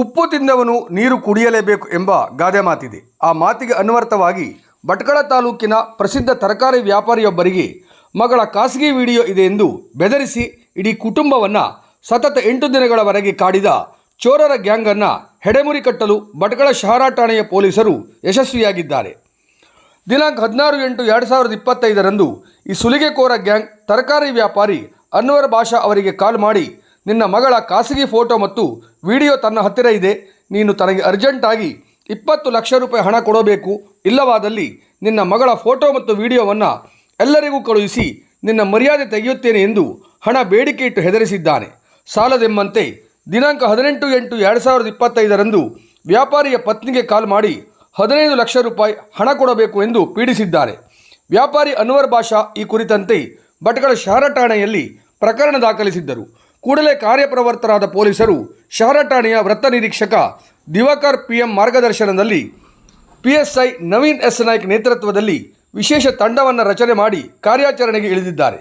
ಉಪ್ಪು ತಿಂದವನು ನೀರು ಕುಡಿಯಲೇಬೇಕು ಎಂಬ ಗಾದೆ ಮಾತಿದೆ. ಆ ಮಾತಿಗೆ ಅನ್ವರ್ಥವಾಗಿ ಭಟ್ಕಳ ತಾಲೂಕಿನ ಪ್ರಸಿದ್ಧ ತರಕಾರಿ ವ್ಯಾಪಾರಿಯೊಬ್ಬರಿಗೆ ಮಗಳ ಖಾಸಗಿ ವಿಡಿಯೋ ಇದೆ ಎಂದು ಬೆದರಿಸಿ ಇಡೀ ಕುಟುಂಬವನ್ನು ಸತತ ಎಂಟು ದಿನಗಳವರೆಗೆ ಕಾಡಿದ ಚೋರರ ಗ್ಯಾಂಗನ್ನು ಹೆಡೆಮುರಿ ಕಟ್ಟಲು ಭಟ್ಕಳ ಶಹರ ಠಾಣೆಯ ಪೊಲೀಸರು ಯಶಸ್ವಿಯಾಗಿದ್ದಾರೆ. ದಿನಾಂಕ ಹದಿನಾರು ಎಂಟು ಎರಡು ಸಾವಿರದ ಇಪ್ಪತ್ತೈದರಂದು ಈ ಸುಲಿಗೆಕೋರ ಗ್ಯಾಂಗ್ ತರಕಾರಿ ವ್ಯಾಪಾರಿ ಅನ್ವರ್ ಭಾಷಾ ಅವರಿಗೆ ಕಾಲ್ ಮಾಡಿ, ನಿನ್ನ ಮಗಳ ಖಾಸಗಿ ಫೋಟೋ ಮತ್ತು ವಿಡಿಯೋ ತನ್ನ ಹತ್ತಿರ ಇದೆ. ನೀನು ತನಗೆ ಅರ್ಜೆಂಟಾಗಿ ಇಪ್ಪತ್ತು ಲಕ್ಷ ರೂಪಾಯಿ ಹಣ ಕೊಡಬೇಕು. ಇಲ್ಲವಾದಲ್ಲಿ ನಿನ್ನ ಮಗಳ ಫೋಟೋ ಮತ್ತು ವಿಡಿಯೋವನ್ನು ಎಲ್ಲರಿಗೂ ಕಳುಹಿಸಿ ನಿನ್ನ ಮರ್ಯಾದೆ ತೆಗೆಯುತ್ತೇನೆ ಎಂದು ಹಣ ಬೇಡಿಕೆ ಇಟ್ಟು ಹೆದರಿಸಿದ್ದಾನೆ. ಸಾಲದೆಂಬಂತೆ ದಿನಾಂಕ ಹದಿನೆಂಟು ಎಂಟು ಎರಡು ಸಾವಿರದ ಇಪ್ಪತ್ತೈದರಂದು ವ್ಯಾಪಾರಿಯ ಪತ್ನಿಗೆ ಕಾಲ್ ಮಾಡಿ ಹದಿನೈದು ಲಕ್ಷ ರೂಪಾಯಿ ಹಣ ಕೊಡಬೇಕು ಎಂದು ಪೀಡಿಸಿದ್ದಾರೆ. ವ್ಯಾಪಾರಿ ಅನ್ವರ್ ಬಾಷಾ ಈ ಕುರಿತಂತೆ ಭಟ್ಕಳ ಶಹರ ಠಾಣೆಯಲ್ಲಿ ಪ್ರಕರಣ ದಾಖಲಿಸಿದ್ದರು. ಕೂಡಲೇ ಕಾರ್ಯಪ್ರವರ್ತರಾದ ಪೊಲೀಸರು ಶಹರ ಠಾಣೆಯ ವೃತ್ತ ನಿರೀಕ್ಷಕ ದಿವಾಕರ್ ಪಿಎಂ ಮಾರ್ಗದರ್ಶನದಲ್ಲಿ ಪಿಎಸ್ಐ ನವೀನ್ ಎಸ್ ನಾಯ್ಕ್ ನೇತೃತ್ವದಲ್ಲಿ ವಿಶೇಷ ತಂಡವನ್ನು ರಚನೆ ಮಾಡಿ ಕಾರ್ಯಾಚರಣೆಗೆ ಇಳಿದಿದ್ದಾರೆ.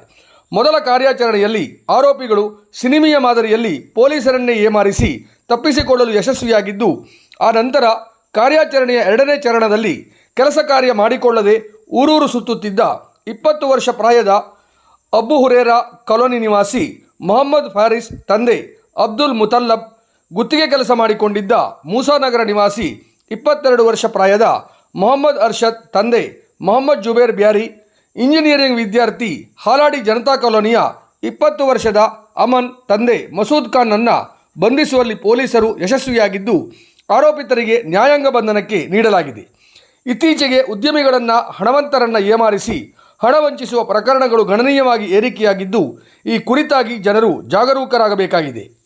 ಮೊದಲ ಕಾರ್ಯಾಚರಣೆಯಲ್ಲಿ ಆರೋಪಿಗಳು ಸಿನಿಮೆಯ ಮಾದರಿಯಲ್ಲಿ ಪೊಲೀಸರನ್ನೇ ಏಮಾರಿಸಿ ತಪ್ಪಿಸಿಕೊಳ್ಳಲು ಯಶಸ್ವಿಯಾಗಿದ್ದು, ಆ ನಂತರ ಕಾರ್ಯಾಚರಣೆಯ ಎರಡನೇ ಚರಣದಲ್ಲಿ ಕೆಲಸ ಕಾರ್ಯ ಮಾಡಿಕೊಳ್ಳದೆ ಊರೂರು ಸುತ್ತುತ್ತಿದ್ದ ಇಪ್ಪತ್ತು ವರ್ಷ ಪ್ರಾಯದ ಅಬ್ಬು ಹುರೇರ ಕಾಲೋನಿ ನಿವಾಸಿ ಮೊಹಮ್ಮದ್ ಫಾರಿಸ್ ತಂದೆ ಅಬ್ದುಲ್ ಮುತಲ್ಲಬ್ ಗುತ್ತಿಗೆ ಕೆಲಸ ಮಾಡಿಕೊಂಡಿದ್ದ ಮೂಸಾನಗರ ನಿವಾಸಿ ಇಪ್ಪತ್ತೆರಡು ವರ್ಷ ಪ್ರಾಯದ ಮೊಹಮ್ಮದ್ ಅರ್ಷದ್ ತಂದೆ ಮೊಹಮ್ಮದ್ ಜುಬೇರ್ ಬ್ಯಾರಿ ಇಂಜಿನಿಯರಿಂಗ್ ವಿದ್ಯಾರ್ಥಿ ಹಾಲಾಡಿ ಜನತಾ ಕಾಲೋನಿಯ ಇಪ್ಪತ್ತು ವರ್ಷದ ಅಮನ್ ತಂದೆ ಮಸೂದ್ ಖಾನ್ನನ್ನು ಬಂಧಿಸುವಲ್ಲಿ ಪೊಲೀಸರು ಯಶಸ್ವಿಯಾಗಿದ್ದು, ಆರೋಪಿತರಿಗೆ ನ್ಯಾಯಾಂಗ ಬಂಧನಕ್ಕೆ ನೀಡಲಾಗಿದೆ. ಇತ್ತೀಚೆಗೆ ಉದ್ಯಮಿಗಳನ್ನು ಹಣವಂತರನ್ನು ಏಮಾರಿಸಿ ಹಣ ವಂಚಿಸುವ ಪ್ರಕರಣಗಳು ಗಣನೀಯವಾಗಿ ಏರಿಕೆಯಾಗಿದ್ದು ಈ ಕುರಿತಾಗಿ ಜನರು ಜಾಗರೂಕರಾಗಬೇಕಾಗಿದೆ.